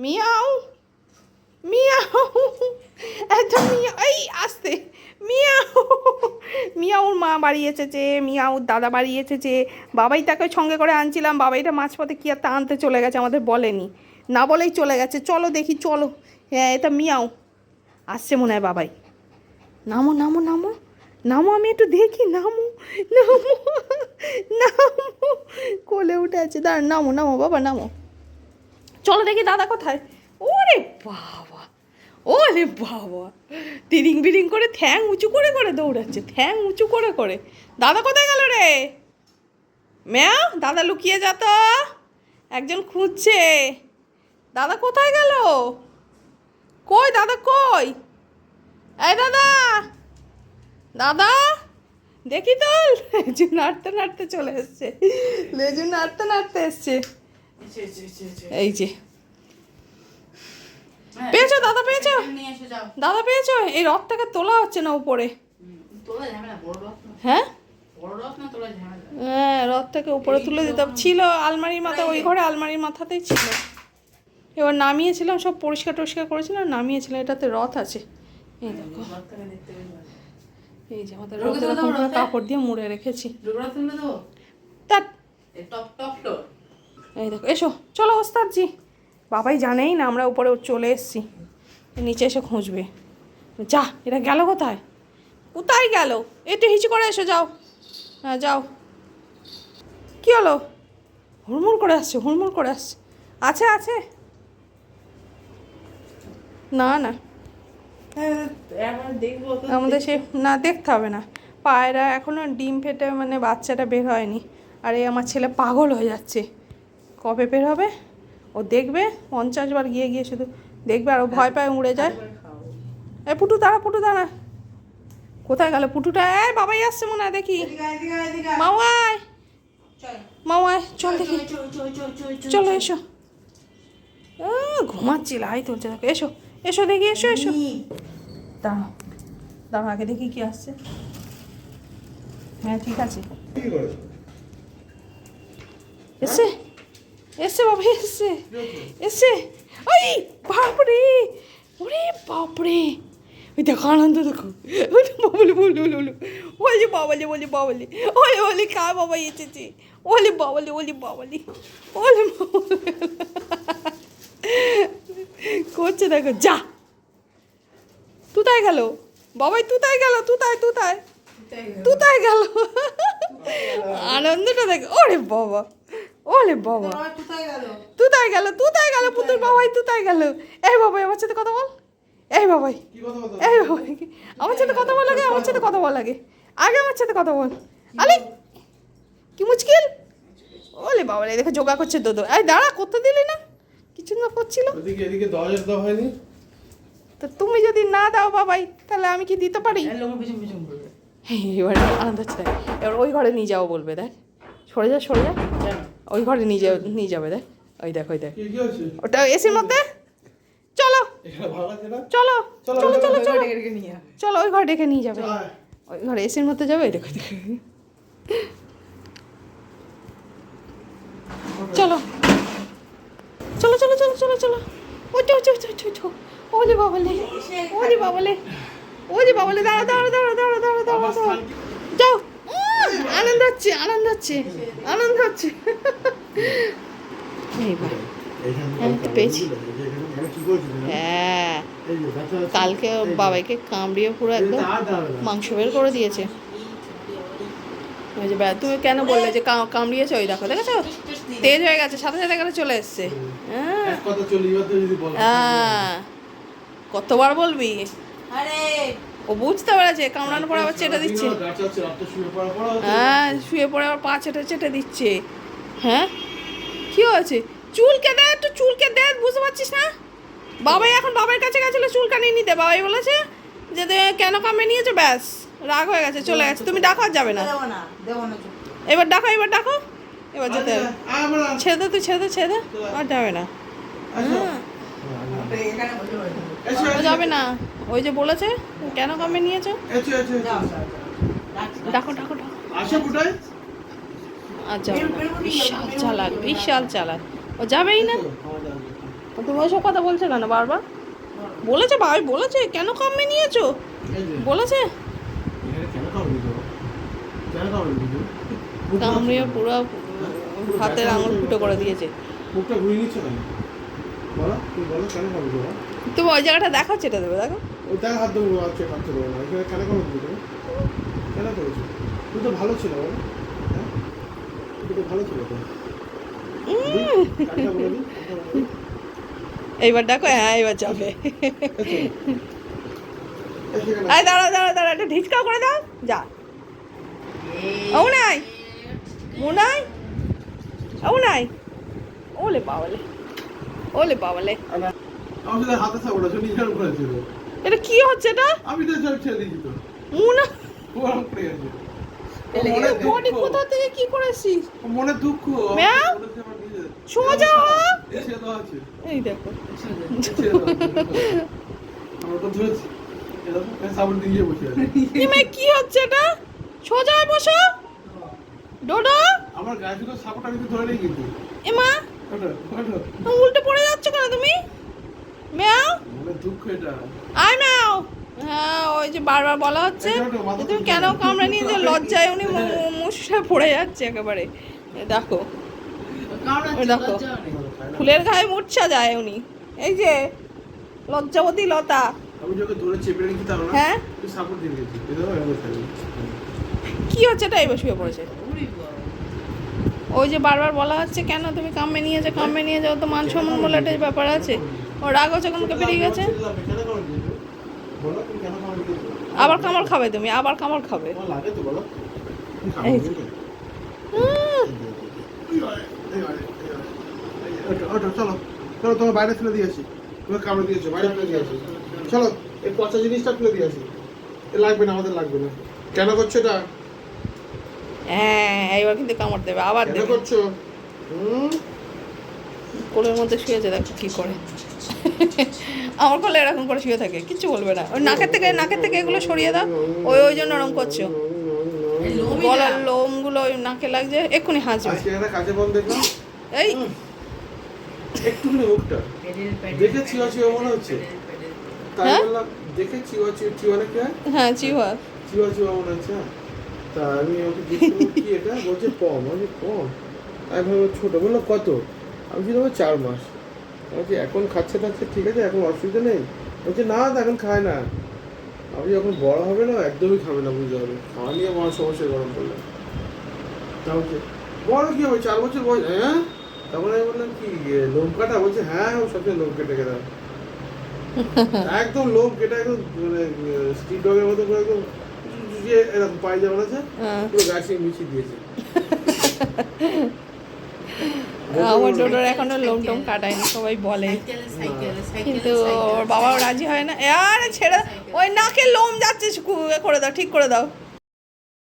Miao Miao এত মিয়া এই আসতে। মিয়াও মিয়াউর মা বাড়ি এসেছে মিয়াউর দাদা বাড়ি এসেছে বাবাই তাকে সঙ্গে করে আনছিলাম, বাবাইটা মাঝপথে কি একটা আনতে চলে গেছে আমাদের বলেনি। না বলেই চলে গেছে। চলো দেখি, চলো। হ্যাঁ এটা মিয়াও আসছে মনে হয় বাবাই। নামো নামো নামো। নামো, আমি একটু দেখি। নামো নামো নামো। কোলে উঠে আছে। দাঁড় নামো নামো, বাবা, নামো। চলো দেখি দাদা কোথায়। ওরে বাবা ওরে বাবা। তিরিং বিরিং করে ঠ্যাং উঁচু করে করে দৌড়াচ্ছে ঠ্যাং উঁচু করে করে। দাদা কোথায় গেল রে? ম্যাও দাদা লুকিয়ে যা তো। একজন খুঁজছে। দাদা কোথায় গেল? কই দাদা, কই? এই দাদা দাদা, দেখি তো। লেজু নাড়তে নাড়তে চলে এসছে। লেজু নাড়তে নাড়তে এসছে। এই যে। পেয়েছ দাদা পেয়েছ? দাদা পেয়েছ? এই রথটাকে তোলা হচ্ছে না উপরে? হ্যাঁ? হ্যাঁ রথটাকে উপরে তুলে দিতাম। ছিল আলমারির মাথা ওই ঘরে আলমারির মাথাতেই ছিল। এবার নামিয়েছিলাম সব পরিষ্কার টরিষ্কার করেছিলাম নামিয়েছিলাম। এটাতে রথ আছে। এই দেখো। এই যে আমাদের? কাপড় দিয়ে মুড়ে রেখেছি। তার টপ টপ এই দেখো, এসো, চলো ওস্তাদজি। বাবাই জানেই না আমরা উপরে চলে এসেছি। নিচে এসে খুঁজবে। যা, এটা গেল কোথায়? কোথায় গেল? একটু হিচু করে এসো, যাও। হ্যাঁ যাও। কী হলো? হুড়মুড় করে আসছে, হুড়মুড় করে আসছে। আছে আছে? না না। আমাদের সে না, দেখতে হবে না। পায়রা এখনও ডিম ফেটে মানে বাচ্চাটা বের হয়নি। আর এই আমার ছেলে পাগল হয়ে যাচ্ছে। কবে বের হবে? ও দেখবে পঞ্চাশ বার গিয়ে গিয়ে শুধু দেখবে আর ও ভয় পায় উড়ে যায়। এ পুটু দাঁড়া পুটু দাঁড়া। কোথায় গেল পুটুটা? এ বাবাই আসছে মনে হয় দেখি। এদিকে আয়, এদিকে আয়, এদিকে আয়। মাওয়াই চল। দেখি। চল এসো। ঘুমাচ্ছি লাই তুলছে দেখো এসো এসো দেখি এসো এসো। দাঁড়াও। দাঁড়াও আগে দেখি কি আসছে। হ্যাঁ ঠিক আছে। এসে এসে বাবা এসে এসে ওই বাপরে ওরে বাপরে ওই দেখো আনন্দ দেখো ওই বাবলি বলি বলি বলি ওলি বাবলি বলি বাবলি ওলি ওলি কা বাবা এসেছে ওলি বাবলি ওলি বাবলি ওলি করছে দেখো যা তুতায় গেল বাবাই তুতায় গেল তুতায় তুতায় তুতায় গেল আনন্দটা দেখ ওরে বাবা ওরে বাবা। কোথায় গেল? তুতায় গেল পুতুর বাবাই তুতায় গেল। এই বাবাই আমার সাথে কথা বল। এই বাবাই। এই বাবাই। আমার সাথে কথা বল আগে আমার সাথে কথা বল আগে। আগে আমার সাথে কথা বল। আলে কি মুশকিল? ওলে বাবা রে দেখো যোগা করছে দোদো। এই দাঁড়া করতে দিলি না? কিছু না করছিল? ওদিকে এদিকে দরজা দেওয়া হয়নি। তো তুমি যদি না দাও বাবাই তাহলে আমি কি দিতে পারি? এবার আনন্দ হচ্ছে। এবার ওই ঘরে নিয়ে যাও বলবে দেখ। সরে যা সরে যা। ওই ঘরে নিয়ে যাবে নিয়ে যাবে দেখ। ওই দেখ ওই দেখ। ওটা এসির মধ্যে? চলো। চলো চলো, চলো চলো চলো, ওই ঘরে ডেকে নিয়ে যাবে। ওই ঘরে এসির মধ্যে যাবে ওই দেখো দেখো। চলো। চলো চলো চলো চলো চলো। ওঠো ওঠো ওঠো ওঠো ওঠো ওলে বাবালে। ওলে বাবালে। ওলে বাবালে। দাঁড়া দাঁড়া দাঁড়া দাঁড়া দাঁড়া দাঁড়া যাও। আনন্দ হচ্ছে আনন্দ হচ্ছে আনন্দ হচ্ছে এখানে পেয়েছি। এখানে মানে? হ্যাঁ। কালকে বাবাইকে কামড়িয়ে পুরো একদম। মাংস বের করে দিয়েছে ওই যে ব্যা- তুমি কেন বললে যে কাম- কামড়িয়েছে ওই দেখো দেখেছ তেজ হয়ে গেছে সাথে সাথে করে চলে এসছে হ্যাঁ এক কথা চলি এবার তো যদি বলো। হ্যাঁ। কতবার বলবি আরে ও বুঝতে পেরেছে কামড়ানোর পর আবার চেটে দিচ্ছে। হ্যাঁ শুয়ে পড়ে আবার পা চেটে চেটে দিচ্ছে। হ্যাঁ? কি হয়েছে? চুলকে দে একটু চুলকে দে বুঝতে পারছিস না? বাবাই এখন বাবার কাছে গেছিল কানিয়ে নিতে। বাবাই বলেছে যে কেন কামে নিয়েছো? ব্যাস রাগ হয়ে গেছে চলে গেছে। তুমি ডাকো আর যাবে না। দেবো না দেবো না চুপ এবার ডাকো এবার ডাকো এবার যেতে হবে। ছেড়ে দে তুই ছেড়ে দে ছেড়ে দে। আর যাবে না। হ্যাঁ, যাবে না। ওই যে বলেছে কেন কমে নিয়েছো। ডাকো ডাকো ডাকো না বিশাল চালাক বিশাল চালাক। ও যাবেই না? তুমি ওইসব কথা বলছো কেন বারবার? বলেছে ভাই বলেছে কেন কামে নিয়েছো? বলেছে? কামড়িয়ে পুরো হাতের আঙুল ফুটো করে দিয়েছে। মুখটা ঘুরিয়ে নিচ্ছ কেন? বলো তুমি বলো কেন তুমি? ওই জায়গাটা দেখাও চেটে দেবে দেখো। ওই তার হাত দেবো হাত দেবো না। এখানে কেন কেন করেছ? তুমি তো ভালো ছিল বলো। হ্যাঁ? তুমি তো ভালো ছিল তো। এইবার দেখো হ্যাঁ এবার যাবে। আয় দাঁড়া দাঁড়া দাঁড়া একটা ঢিচকাও করে দাও। যা। ও নাই ও নাই ও নাই ওলে বাবালে। ওলে বাবালে। আমার সাথে হাতে নিজের করেছিল এটা কি হচ্ছে এটা? আমি তো সব ছেড়ে দিয়েছি তো। মুনা বডি কোথা থেকে কি করেছিস মনে দুঃখ। সোজা এই দেখো। আমরা তো ধরেছি কি হচ্ছে এটা? সোজা বসো। ডোডো। আমার গায়ে শুধু সাপোর্ট আমি ধরে নেই কিন্তু। এমা উল্টে পড়ে যাচ্ছ কেন তুমি? ম্যাও? মনে দুঃখ এটা। আয় ম্যাও। হ্যাঁ ওই যে বারবার বলা হচ্ছে যে তুমি কেন। কামড়ে নিয়ে যে লজ্জায় উনি মুসে পড়ে যাচ্ছে একেবারে। দেখো। দেখো। ফুলের গায়ে মূর্ছা যায় উনি। এই যে লজ্জাবতী লতা। হ্যাঁ। কি হচ্ছে? এটা এবার শুয়ে পড়েছে। ওই যে বারবার বলা হচ্ছে কেন তুমি কামে নিয়ে যাও কামে নিয়ে যাও তো মান সম্মান বলে একটা ব্যাপার আছে ও রাগ হচ্ছে মুখে বেরিয়ে গেছে দিয়েছ? দিয়েছ? আবার কামড় খাবে তুমি আবার কামড় খাবে তোমার। দিয়েছ? চলো চলো তোমার বাইরে ফেলে দিয়ে আসি তুমি কামড়ে দিয়েছ বাইরে ফেলে দিয়ে আসি চলো এই পচা জিনিসটা ফেলে দিয়ে আসি এ লাগবে না আমাদের লাগবে না কেন করছ এটা হ্যাঁ এইবার কিন্তু কামড় দেবে আবার দেবে। করছ? কোলের মধ্যে শুয়েছে দেখো কি করে। আমার কোলে এরকম করে শুয়ে থাকে কিচ্ছু বলবে না। ওই নাকের থেকে নাকের থেকে এগুলো সরিয়ে দাও ওই ওই জন্য ওরকম করছ। গলার লোমগুলো ওই নাকে লাগছে এক্ষুনি হাসবে। আজকে একটা কাজে বল দেখলাম। এই। একটুখানি মুখটা। দেখে চিওয়া চিওয়া মনে হচ্ছে? তাই হ্যাঁ? বললাম দেখে চিওয়া চিওয়া চিওয়া নাকি হয়? হ্যাঁ চিহুয়া চিওয়া চিওয়া মনে হচ্ছে হ্যাঁ। তা আমি ওকে কি এটা? বলছে কম। আমি কম? আমি ভাবলাম ছোটো। বলল কত? আমি ছিল চার মাস। বলছি এখন খাচ্ছে টাচ্ছে ঠিক আছে এখন অসুবিধা নেই? বলছে না এখন খায় না। আমি যখন বড় হবে না একদমই খাবে না বুঝতে হবে খাওয়া নিয়ে বড় সমস্যা গরম করলে। তা বলছে বড় কি হবে চার বছর বয়স হ্যাঁ? তখন আমি বললাম কি লোম কাটা বলছে হ্যাঁ ও সবসময় লোম কেটে দাও একদম লোম কেটে একদম মানে স্ট্রিট ডগের মতো করে একদম যে এরকম পায়জামা আছে হ্যাঁ। পুরো গাছে মিশিয়ে দিয়েছে। আমার ডোডোর এখনও লোম টোম কাটায়নি সবাই বলে। কিন্তু ওর বাবাও রাজি হয় না। আরে ছেড়ে ওই নাকে লোম যাচ্ছে করে দাও ঠিক করে দাও।